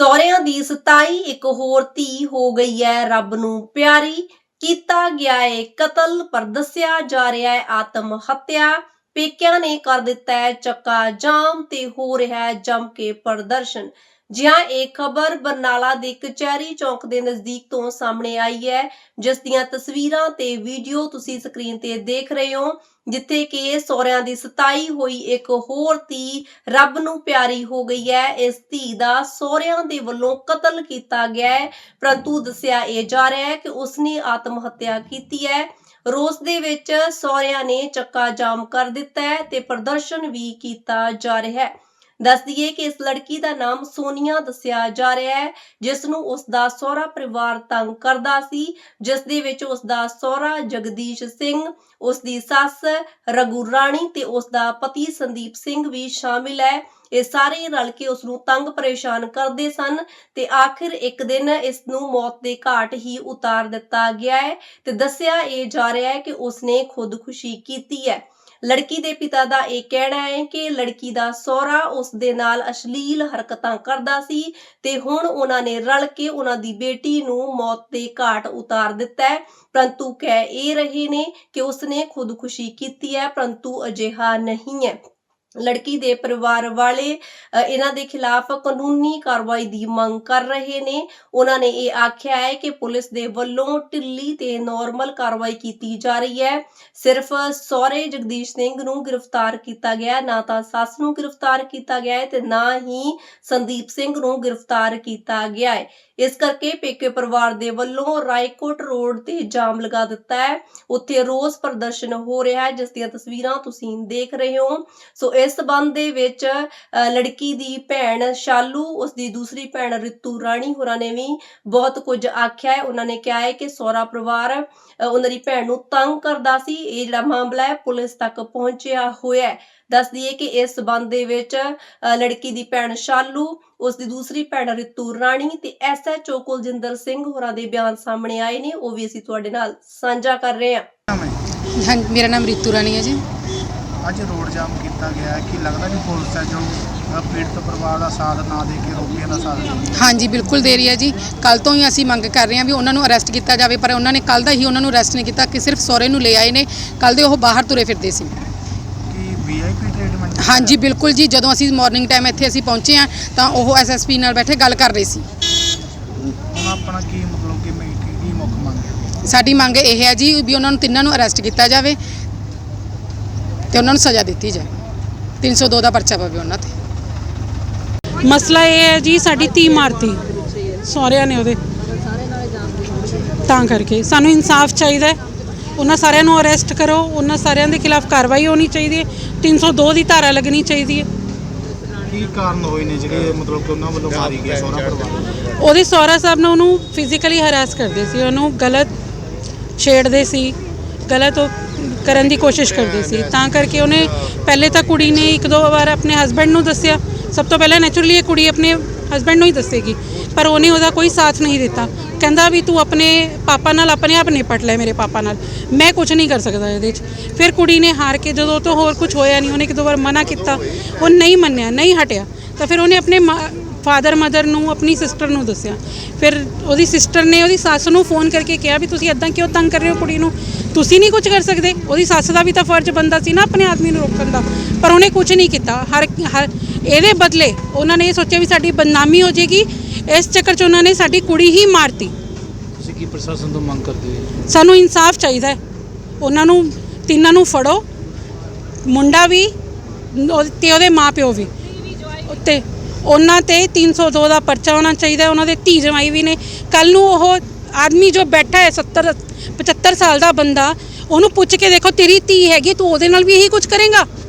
ਸਹੁਰਿਆਂ ਦੀ ਸਤਾਈ ਇੱਕ ਹੋਰ ਧੀ ਹੋ ਗਈ ਹੈ ਰੱਬ ਨੂੰ ਪਿਆਰੀ। ਕੀਤਾ ਗਿਆ ਏ ਕਤਲ, ਪਰ ਦੱਸਿਆ ਜਾ ਰਿਹਾ ਹੈ ਆਤਮ ਹੱਤਿਆ। ਪੇਕਿਆਂ ਨੇ ਕਰ ਦਿੱਤਾ ਹੈ ਚੱਕਾ ਜਾਮ ਤੇ ਹੋ ਰਿਹਾ ਹੈ ਜੰਮ ਕੇ ਪ੍ਰਦਰਸ਼ਨ। ਜਿਹਾਂ ਇਹ ਖਬਰ ਬਰਨਾਲਾ ਦੇ ਕਚਹਿਰੀ ਚੌਂਕ ਦੇ ਨਜ਼ਦੀਕ ਤੋਂ ਸਾਹਮਣੇ ਆਈ ਹੈ, ਜਿਸ ਦੀਆਂ ਤਸਵੀਰਾਂ ਤੇ ਵੀਡੀਓ ਤੁਸੀਂ ਸਕਰੀਨ ਤੇ ਦੇਖ ਰਹੇ ਹੋ, ਜਿੱਥੇ ਕਿ ਸਹੁਰਿਆਂ ਦੀ ਸਤਾਈ ਹੋਈ ਇੱਕ ਹੋਰ ਧੀ ਰੱਬ ਨੂੰ ਪਿਆਰੀ ਹੋ ਗਈ ਹੈ। ਇਸ ਧੀ ਦਾ ਸਹੁਰਿਆਂ ਦੇ ਵੱਲੋਂ ਕਤਲ ਕੀਤਾ ਗਿਆ ਹੈ। ਪਰੰਤੂ ਦੱਸਿਆ ਇਹ ਜਾ ਰਿਹਾ ਹੈ ਕਿ ਉਸਨੇ ਆਤਮ ਹੱਤਿਆ ਕੀਤੀ ਹੈ। ਰੋਸ ਦੇ ਵਿੱਚ ਸਹੁਰਿਆਂ ਨੇ ਚੱਕਾ ਜਾਮ ਕਰ ਦਿੱਤਾ ਹੈ ਤੇ ਪ੍ਰਦਰਸ਼ਨ ਵੀ ਕੀਤਾ ਜਾ ਰਿਹਾ ਹੈ। ਦੱਸ ਦਈਏ ਕਿ ਇਸ ਲੜਕੀ ਦਾ ਨਾਮ ਸੋਨੀਆ ਦੱਸਿਆ ਜਾ ਰਿਹਾ ਹੈ ਜਿਸ ਨੂੰ ਉਸ ਦਾ ਸਹੁਰਾ ਪਰਿਵਾਰ ਤੰਗ ਕਰਦਾ ਸੀ ਜਿਸ ਦੇ ਵਿੱਚ ਉਸ ਦਾ ਸਹੁਰਾ ਜਗਦੀਸ਼ ਸਿੰਘ ਉਸ ਦੀ ਸੱਸ ਰਘੂ ਰਾਣੀ ਤੇ ਉਸ ਦਾ ਪਤੀ ਸੰਦੀਪ ਸਿੰਘ ਵੀ ਸ਼ਾਮਿਲ ਹੈ। ਇਹ ਸਾਰੇ ਰਲ ਕੇ ਉਸ ਨੂੰ ਤੰਗ ਪਰੇਸ਼ਾਨ ਕਰਦੇ ਸਨ ਤੇ ਆਖਿਰ ਇੱਕ ਦਿਨ ਇਸ ਨੂੰ ਮੌਤ ਦੇ ਘਾਟ ਹੀ ਉਤਾਰ ਦਿੱਤਾ ਗਿਆ ਹੈ ਤੇ ਦੱਸਿਆ ਇਹ ਜਾ ਰਿਹਾ ਹੈ ਕਿ ਉਸਨੇ ਖੁਦਕੁਸ਼ੀ ਕੀਤੀ ਹੈ। ਲੜਕੀ ਦੇ ਪਿਤਾ ਦਾ ਇਹ ਕਹਿਣਾ ਹੈ ਕਿ ਲੜਕੀ ਦਾ ਸਹੁਰਾ ਉਸ ਦੇ ਨਾਲ ਅਸ਼ਲੀਲ ਹਰਕਤਾਂ ਕਰਦਾ ਸੀ ਤੇ ਹੁਣ ਉਹਨਾਂ ਨੇ ਰਲ ਕੇ ਉਹਨਾਂ ਦੀ ਬੇਟੀ ਨੂੰ ਮੌਤ ਦੇ ਘਾਟ ਉਤਾਰ ਦਿੱਤਾ ਹੈ। ਪਰੰਤੂ ਕਹਿ ਇਹ ਰਹੇ ਨੇ ਕਿ ਉਸਨੇ ਖੁਦਕੁਸ਼ੀ ਕੀਤੀ ਹੈ, ਪਰੰਤੂ ਅਜਿਹਾ ਨਹੀਂ ਹੈ। ਲੜਕੀ ਦੇ ਪਰਿਵਾਰ ਵਾਲੇ ਇਹਨਾਂ ਦੇ ਖਿਲਾਫ ਕਾਨੂੰਨੀ ਕਾਰਵਾਈ ਦੀ ਮੰਗ ਕਰ ਰਹੇ ਨੇ। ਉਹਨਾਂ ਨੇ ਇਹ ਆਖਿਆ ਹੈ ਕਿ ਪੁਲਿਸ ਦੇ ਵੱਲੋਂ ਢਿੱਲੀ ਤੇ ਨਾਰਮਲ ਕਾਰਵਾਈ ਕੀਤੀ ਜਾ ਰਹੀ ਹੈ। ਸਿਰਫ ਸਹੁਰੇ ਜਗਦੀਸ਼ ਸਿੰਘ ਨੂੰ ਗ੍ਰਿਫਤਾਰ ਕੀਤਾ ਗਿਆ, ਨਾ ਤਾਂ ਸੱਸ ਨੂੰ ਗ੍ਰਿਫਤਾਰ ਕੀਤਾ ਗਿਆ ਹੈ ਤੇ ਨਾ ਹੀ ਸੰਦੀਪ ਸਿੰਘ ਨੂੰ ਗ੍ਰਿਫਤਾਰ ਕੀਤਾ ਗਿਆ ਹੈ। ਇਸ ਕਰਕੇ ਪੇਕੇ ਪਰਿਵਾਰ ਦੇ ਵੱਲੋਂ ਰਾਏਕੋਟ ਰੋਡ ਤੇ ਜਾਮ ਲਗਾ ਦਿੱਤਾ ਹੈ। ਉੱਥੇ ਰੋਸ ਪ੍ਰਦਰਸ਼ਨ ਹੋ ਰਿਹਾ ਹੈ, ਜਿਸ ਦੀਆਂ ਤਸਵੀਰਾਂ ਤੁਸੀਂ ਦੇਖ ਰਹੇ ਹੋ। ਸੋ ਇਸ ਸਬੰਧ ਦੇ ਵਿੱਚ ਲੜਕੀ ਦੀ ਭੈਣ ਸ਼ਾਲੂ ਉਸ ਦੀ ਦੂਸਰੀ ਭੈਣ ਰਿਤੂ ਰਾਣੀ ਹੋਰਾਂ ਨੇ ਵੀ ਬਹੁਤ ਕੁਝ ਆਖਿਆ ਹੈ। ਉਹਨਾਂ ਨੇ ਕਿਹਾ ਹੈ ਕਿ ਸਹੁਰਾ ਪਰਿਵਾਰ ਉਹਨਾਂ ਦੀ ਭੈਣ ਨੂੰ ਤੰਗ ਕਰਦਾ ਸੀ। ਇਹ ਜਿਹੜਾ ਮਾਮਲਾ ਹੈ, ਪੁਲਿਸ ਤੱਕ ਪਹੁੰਚਿਆ ਹੋਇਆ ਹੈ। ਦੱਸ ਦਈਏ ਕਿ ਇਸ ਸਬੰਧ ਦੇ ਵਿੱਚ ਲੜਕੀ ਦੀ ਭੈਣ ਸ਼ਾਲੂ ਉਸ ਦੀ ਦੂਸਰੀ ਭੈਣ ਰਿਤੂ ਰਾਣੀ ਤੇ ਐਸਐਚਓ ਕੁਲਜਿੰਦਰ ਸਿੰਘ ਹੋਰਾਂ ਦੇ ਬਿਆਨ ਸਾਹਮਣੇ ਆਏ ਨੇ। ਉਹ ਵੀ ਅਸੀਂ ਤੁਹਾਡੇ ਨਾਲ ਸਾਂਝਾ ਕਰ ਰਹੇ ਹਾਂ। ਨਾਮ ਮੇਰਾ ਨਾਮ ਰੀਤੂ ਰਾਣੀ ਹੈ ਜੀ। ਅੱਜ ਰੋਡ ਜਾਮ ਕੀਤਾ ਗਿਆ ਹੈ। ਕਿ ਲੱਗਦਾ ਕਿ ਪੁਲਿਸ ਹੈ ਜੋ ਪੀੜਤ ਪਰਿਵਾਰ ਦਾ ਸਾਥ ਨਾ ਦੇ ਕੇ ਰੋਗੀਆਂ ਦਾ ਸਾਥ ਦੇ ਰਹੀ ਹੈ? ਹਾਂਜੀ ਬਿਲਕੁਲ ਦੇ ਰਹੀ ਹੈ ਜੀ। ਕੱਲ ਤੋਂ ਹੀ ਅਸੀਂ ਮੰਗ ਕਰ ਰਹੇ ਹਾਂ ਵੀ ਉਹਨਾਂ ਨੂੰ ਅਰੈਸਟ ਕੀਤਾ ਜਾਵੇ ਪਰ ਉਹਨਾਂ ਨੇ ਕੱਲ ਦਾ ਹੀ ਉਹਨਾਂ ਨੂੰ ਅਰੈਸਟ ਨਹੀਂ ਕੀਤਾ ਕਿ ਸਿਰਫ ਸਹੁਰੇ ਨੂੰ ਲੈ ਆਏ ਨੇ। ਕੱਲ ਦੇ ਉਹ ਬਾਹਰ ਤੁਰੇ ਫਿਰਦੇ ਸੀ। ਕਿ ਵੀਆਈਪੀ ਟ੍ਰੀਟਮੈਂਟ ਹਾਂਜੀ ਬਿਲਕੁਲ ਜੀ। ਜਦੋਂ ਅਸੀਂ ਮਾਰਨਿੰਗ ਟਾਈਮ ਇੱਥੇ ਅਸੀਂ ਪਹੁੰਚੇ ਹਾਂ ਤਾਂ ਉਹ ਐਸਐਸਪੀ ਨਾਲ ਬੈਠੇ ਗੱਲ ਕਰ ਰਹੇ ਸੀ। ਹੁਣ ਆਪਣਾ ਕੀ ਮਤਲਬ ਕਿ ਮੈਂ ਕੀ ਕੀ ਮੁੱਖ ਮੰਗ ਹੈ? ਸਾਡੀ ਮੰਗ ਇਹ ਹੈ ਜੀ ਵੀ ਉਹਨਾਂ ਨੂੰ ਤਿੰਨਾਂ ਨੂੰ ਅਰੈਸਟ ਕੀਤਾ ਜਾਵੇ। ਤੇ ਉਹਨਾਂ ਨੂੰ ਸਜ਼ਾ ਦਿੱਤੀ ਜਾਏ। 302 ਦਾ ਪਰਚਾ ਪਵੇ ਉਹਨਾਂ ਤੇ। ਮਸਲਾ ਇਹ ਹੈ ਜੀ ਸਾਡੀ ਧੀ ਮਾਰਤੀ। ਸਹੁਰਿਆਂ ਨੇ ਉਹਦੇ। ਤਾਂ ਕਰਕੇ ਸਾਨੂੰ ਇਨਸਾਫ ਚਾਹੀਦਾ ਉਹਨਾਂ ਸਾਰਿਆਂ ਨੂੰ ਅਰੈਸਟ ਕਰੋ। ਉਹਨਾਂ ਸਾਰਿਆਂ ਦੇ ਖਿਲਾਫ ਕਾਰਵਾਈ ਹੋਣੀ ਚਾਹੀਦੀ ਹੈ। 302 ਦੀ ਧਾਰਾ ਲੱਗਣੀ ਚਾਹੀਦੀ ਹੈ। ਕੀ ਕਾਰਨ ਹੋਏ ਨੇ ਜਿਹੜੇ ਮਤਲਬ ਕਿ ਉਹਨਾਂ ਵੱਲੋਂ ਮਾਰੀ ਗਈ ਸੋਹਰਾ ਪਰਿਵਾਰ? ਉਹਦੇ ਸਹੁਰਾ ਸਾਹਿਬ ਨੇ ਉਹਨੂੰ ਫਿਜ਼ੀਕਲੀ ਹਰਾਸ ਕਰਦੇ ਸੀ। ਉਹਨੂੰ ਗਲਤ ਛੇੜਦੇ ਸੀ। ਗਲਤ ਉਹ ਕਰਨ ਦੀ ਕੋਸ਼ਿਸ਼ ਕਰਦੇ ਸੀ। ਤਾਂ ਕਰਕੇ ਉਹਨੇ ਪਹਿਲੇ ਤਾਂ ਕੁੜੀ ਨੇ ਇੱਕ ਦੋ ਵਾਰ ਆਪਣੇ ਹਸਬੰਡ ਨੂੰ ਦੱਸਿਆ। ਸਭ ਤੋਂ ਪਹਿਲਾਂ ਨੈਚੁਰਲੀ ਇਹ ਕੁੜੀ ਆਪਣੇ ਹਸਬੰਡ ਨੂੰ ਹੀ ਦੱਸੇਗੀ। ਪਰ ਉਹਨੇ ਉਹਦਾ ਕੋਈ ਸਾਥ ਨਹੀਂ ਦਿੱਤਾ। ਕਹਿੰਦਾ ਵੀ ਤੂੰ ਆਪਣੇ ਪਾਪਾ ਨਾਲ ਆਪਣੇ ਆਪ ਨਿਪਟ ਲੈ ਮੇਰੇ ਪਾਪਾ ਨਾਲ। ਮੈਂ ਕੁਝ ਨਹੀਂ ਕਰ ਸਕਦਾ ਇਹਦੇ 'ਚ। ਫਿਰ ਕੁੜੀ ਨੇ ਹਾਰ ਕੇ ਜਦੋਂ ਤੋਂ ਹੋਰ ਕੁਝ ਹੋਇਆ ਨਹੀਂ, ਉਹਨੇ ਇੱਕ ਦੋ ਵਾਰ ਮਨਾ ਕੀਤਾ। ਉਹ ਨਹੀਂ ਮੰਨਿਆ, ਨਹੀਂ ਹਟਿਆ। ਤਾਂ ਫਿਰ ਉਹਨੇ ਆਪਣੇ ਫਾਦਰ ਮਦਰ ਨੂੰ ਆਪਣੀ ਸਿਸਟਰ ਨੂੰ ਦੱਸਿਆ। ਫਿਰ ਉਹਦੀ ਸਿਸਟਰ ਨੇ ਉਹਦੀ ਸੱਸ ਨੂੰ ਫੋਨ ਕਰਕੇ ਕਿਹਾ ਵੀ ਤੁਸੀਂ ਇਦਾਂ ਕਿਉਂ ਤੰਗ ਕਰ ਰਹੇ ਹੋ ਕੁੜੀ ਨੂੰ? ਤੁਸੀਂ ਨਹੀਂ ਕੁਝ ਕਰ ਸਕਦੇ। ਉਹਦੀ ਸੱਸ ਦਾ ਵੀ ਤਾਂ ਫਰਜ਼ ਬੰਦਾ ਸੀ ਨਾ ਆਪਣੇ ਆਦਮੀ ਨੂੰ ਰੋਕਣ ਦਾ। ਪਰ ਉਹਨੇ ਕੁਝ ਨਹੀਂ ਕੀਤਾ। ਹਰ ਹਰ ਇਹਦੇ ਬਦਲੇ ਉਹਨਾਂ ਨੇ ਇਹ ਸੋਚਿਆ ਵੀ ਸਾਡੀ ਬਦਨਾਮੀ ਹੋ ਜਾਏਗੀ। ਇਸ ਚੱਕਰ 'ਚ ਉਹਨਾਂ ਨੇ ਸਾਡੀ ਕੁੜੀ ਹੀ ਮਾਰਤੀ। ਤੁਸੀਂ ਕੀ ਪ੍ਰਸ਼ਾਸਨ ਤੋਂ ਮੰਗ ਕਰਦੇ ਹੋ? ਸਾਨੂੰ ਇਨਸਾਫ ਚਾਹੀਦਾ ਹੈ। ਉਹਨਾਂ ਨੂੰ ਤਿੰਨਾਂ ਨੂੰ ਫੜੋ। ਮੁੰਡਾ ਵੀ ਤੇ ਉਹਦੇ ਮਾਪਿਓ ਵੀ। ਉੱਤੇ। ਉਹਨਾਂ ਤੇ 302 ਦਾ ਪਰਚਾ ਹੋਣਾ ਚਾਹੀਦਾ ਉਹਨਾਂ ਦੇ ਧੀ ਜਮਾਈ ਵੀ ਨੇ। ਕੱਲ ਨੂੰ ਉਹ ਆਦਮੀ ਜੋ ਬੈਠਾ ਹੈ 70 75 ਸਾਲ ਦਾ ਬੰਦਾ, ਉਹਨੂੰ ਪੁੱਛ ਕੇ ਦੇਖੋ, ਤੇਰੀ ਧੀ ਹੈਗੀ ਤੂੰ ਉਹਦੇ ਨਾਲ ਵੀ ਇਹੀ ਕੁਝ ਕਰੇਗਾ?